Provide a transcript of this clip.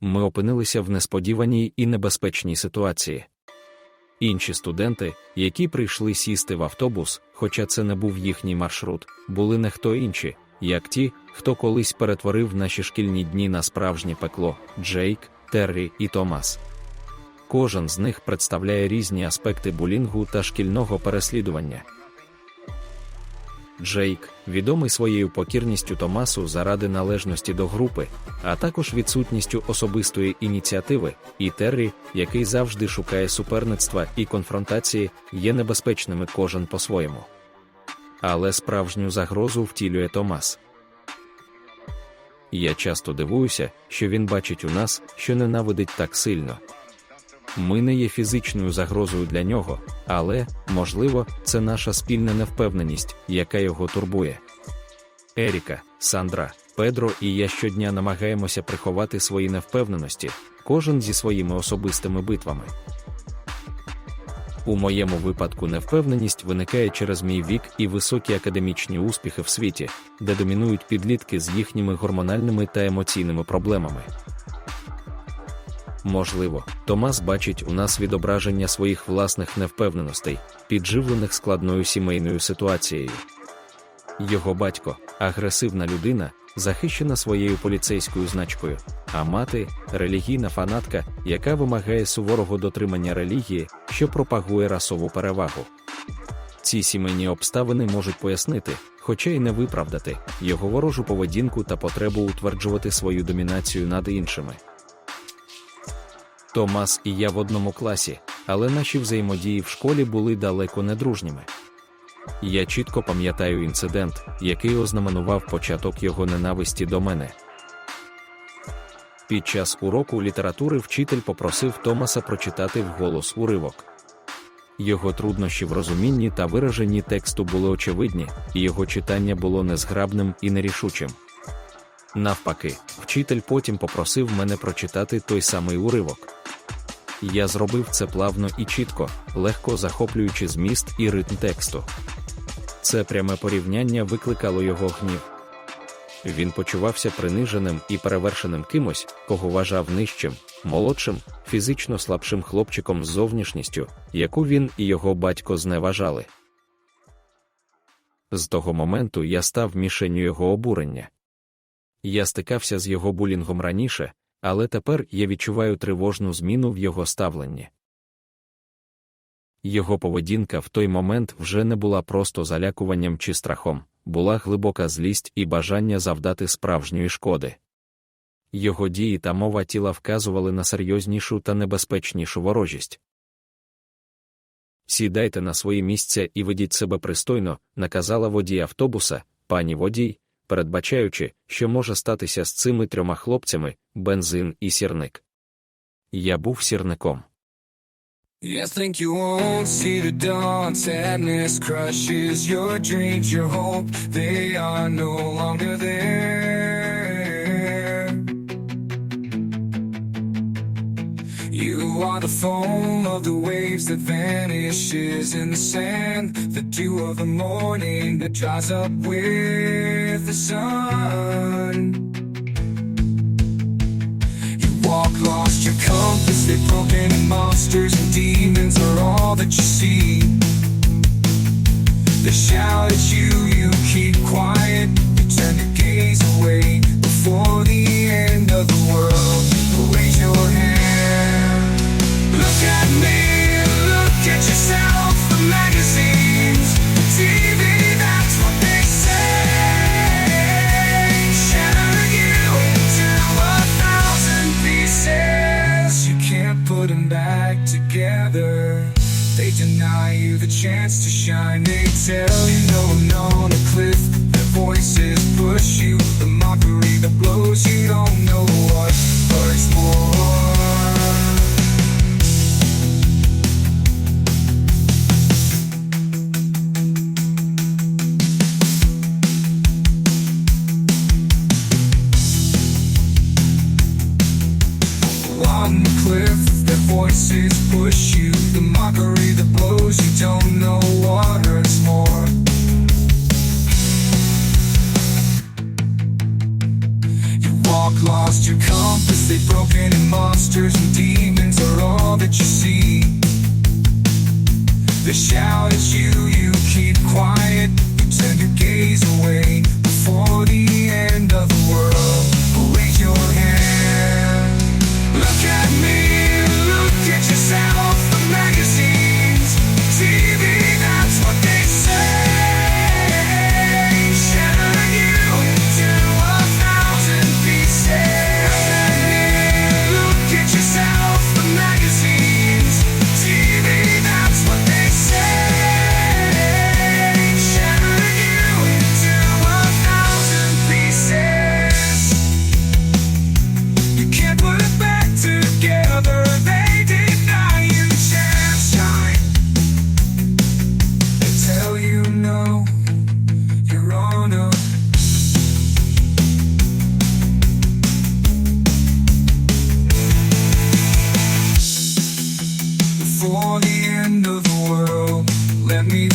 ми опинилися в несподіваній і небезпечній ситуації. Інші студенти, які прийшли сісти в автобус, хоча це не був їхній маршрут, були не хто інші, як ті, хто колись перетворив наші шкільні дні на справжнє пекло Джейк, Террі і Томас. Кожен з них представляє різні аспекти булінгу та шкільного переслідування. Джейк, відомий своєю покірністю Томасу заради належності до групи, а також відсутністю особистої ініціативи, і Террі, який завжди шукає суперництва і конфронтації, є небезпечними кожен по-своєму. Але справжню загрозу втілює Томас. Я часто дивуюся, що він бачить у нас, що ненавидить так сильно. Ми не є фізичною загрозою для нього, але, можливо, це наша спільна невпевненість, яка його турбує. Еріка, Сандра, Педро і я щодня намагаємося приховати свої невпевненості, кожен зі своїми особистими битвами. У моєму випадку невпевненість виникає через мій вік і високі академічні успіхи в світі, де домінують підлітки з їхніми гормональними та емоційними проблемами. Можливо, Томас бачить у нас відображення своїх власних невпевненостей, підживлених складною сімейною ситуацією. Його батько агресивна людина, захищена своєю поліцейською значкою, а мати релігійна фанатка, яка вимагає суворого дотримання релігії, що пропагує расову перевагу. Ці сімейні обставини можуть пояснити, хоча й не виправдати, його ворожу поведінку та потребу утверджувати свою домінацію над іншими. Томас і я в одному класі, але наші взаємодії в школі були далеко не дружніми. Я чітко пам'ятаю інцидент, який ознаменував початок його ненависті до мене. Під час уроку літератури вчитель попросив Томаса прочитати вголос уривок. Його труднощі в розумінні та вираженні тексту були очевидні, і його читання було незграбним і нерішучим. Навпаки, вчитель потім попросив мене прочитати той самий уривок. Я зробив це плавно і чітко, легко захоплюючи зміст і ритм тексту. Це пряме порівняння викликало його гнів. Він почувався приниженим і перевершеним кимось, кого вважав нижчим, молодшим, фізично слабшим хлопчиком з зовнішністю, яку він і його батько зневажали. З того моменту я став мішенню його обурення. Я стикався з його булінгом раніше, але тепер я відчуваю тривожну зміну в його ставленні. Його поведінка в той момент вже не була просто залякуванням чи страхом, була глибока злість і бажання завдати справжньої шкоди. Його дії та мова тіла вказували на серйознішу та небезпечнішу ворожість. Сідайте на свої місця і ведіть себе пристойно, наказала водій автобуса, пані водій, передбачаючи, що може статися з цими трьома хлопцями бензин і сірник. Я був сірником. Yes, think you won't see the dawn, sadness crushes your dreams, your hope, they are no longer there. You are the foam of the waves that vanishes in the sand, the dew of the morning that dries up with the sun. You walk lost, your compass, they've broken and monsters and demons are all that you see. They shout at you, you keep quiet, you turn your gaze away before chance to shine. They tell you They shout at you, you keep quiet. You turn your gaze away before the end of the world.